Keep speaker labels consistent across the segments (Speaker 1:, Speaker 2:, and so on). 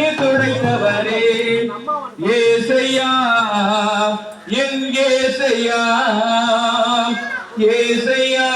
Speaker 1: கண்ணீர் துடைத்தவரே. ஏசையா எங்கே செய்யா ஏசையா.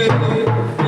Speaker 1: Thank you.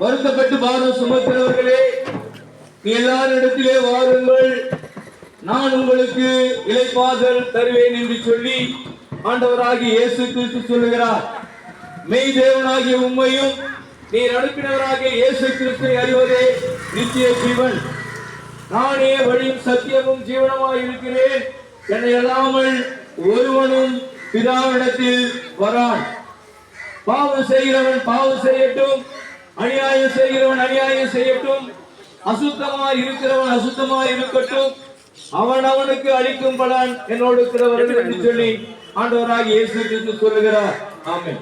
Speaker 1: வருத்தப்பட்டு பாரம் சுமக்கிறவர்களே எல்லாரிடத்திலே வாருங்கள். நான் உங்களுக்கு இலைப்பாதல் தருவேன் என்று சொல்லி ஆண்டவராகி இயேசு கிறிஸ்து சொல்லுகிறார். மெய் தேவனாகிய உண்மையும் நீர் அனுப்பினவராக இயேசு கிறிஸ்துவை அறிவதே நித்திய ஜீவன். நானே வழியும் சத்தியமும் ஜீவனமாய் இருக்கிறேன் என்னை அல்லாமல் ஒருவனும் பிதாவிடத்தில் வரான். பாவம் செய்கிறவன் பாவம் செய்யட்டும் அநியாயம் செய்கிறவன் அநியாயம் செய்யட்டும் அசுத்தமா இருக்கிறவன் அசுத்தமா இருக்கட்டும் அவன் அவனுக்கு அளிக்கும் பலன் என்னோடு இருக்கிறவர்கள் என்று சொல்லி ஆண்டவராக இயேசு சொல்லுகிறார். ஆமே